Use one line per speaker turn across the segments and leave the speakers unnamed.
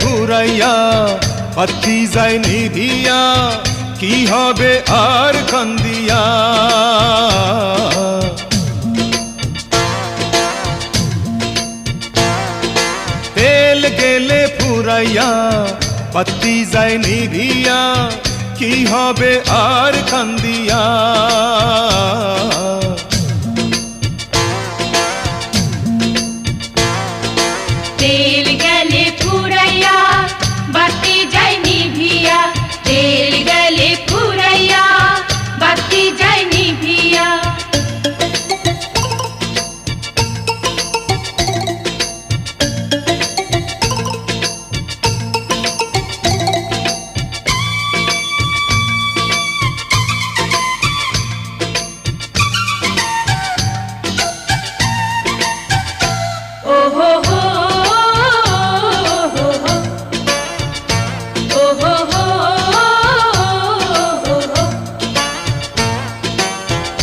ফুরাইয়া বাতি যায় নিভিয়া কি হবে আর কান্দিয়া? তেল গেলে ফুরাইয়া বাতি যায় নিভিয়া কি হবে আর কান্দিয়া?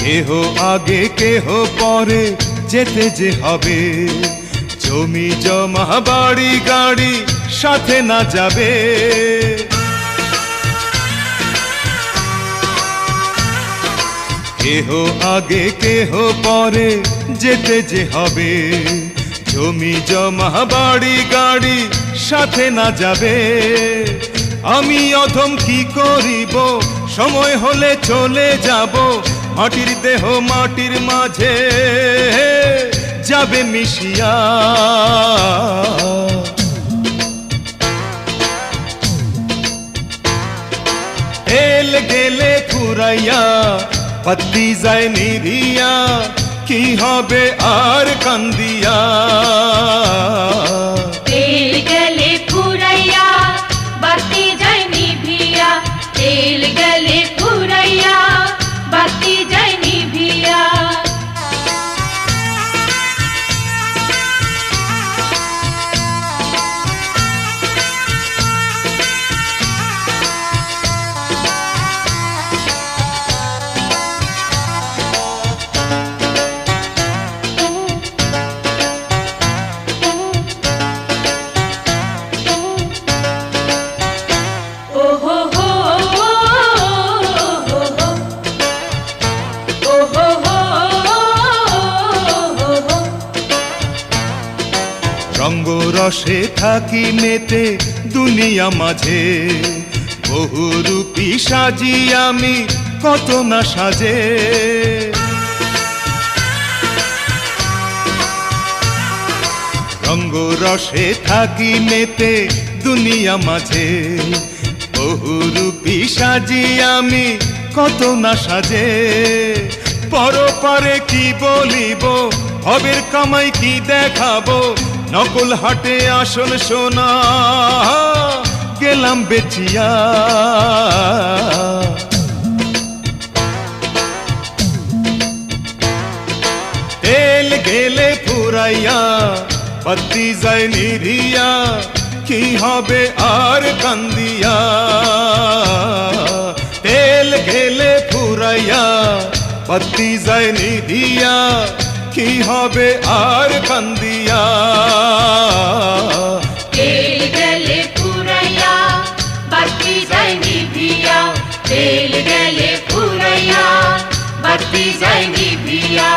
কেহ আগে, কেহ পরে যেতে যে হবে। জমি, জমা, বাড়ি, গাড়ি সাথে না যাবে। কেহ আগে, কেহ পরে যেতে যে হবে। জমি, জমা, বাড়ি, গাড়ি সাথে না যাবে। আমি অধম কি করিব? সময় হলে চলে যাব। মাটির দেহ মাটির মাঝে, যাবে মিশিয়া। এল গেলে ফুরাইয়া পত্তি যায় নিভিয়া কি হবে আর কান্দিয়া? রঙ্গ রসে থাকি মেতে দুনিয়া মাঝে। বহু রূপী সাজি আমি, কত না সাজে। রঙ্গ রসে থাকি মেতে দুনিয়া মাঝে। বহু রূপী সাজি আমি, কত না সাজে। পরপারে কি বলিব হবের কামাই কি দেখাবো নকল হাটে আসল সোনা, গেলাম বেচিয়া। তেল গেলে ফুরাইয়া, বাতি যায় নিভিয়া কি হবে আর কান্দিয়া। তেল গেলে ফুরাইয়া, বাতি যায় নিভিয়া কি হবে আর কান্দিয়া।
তেল গেলে ফুরাইয়া বাতি যায় নিভিয়া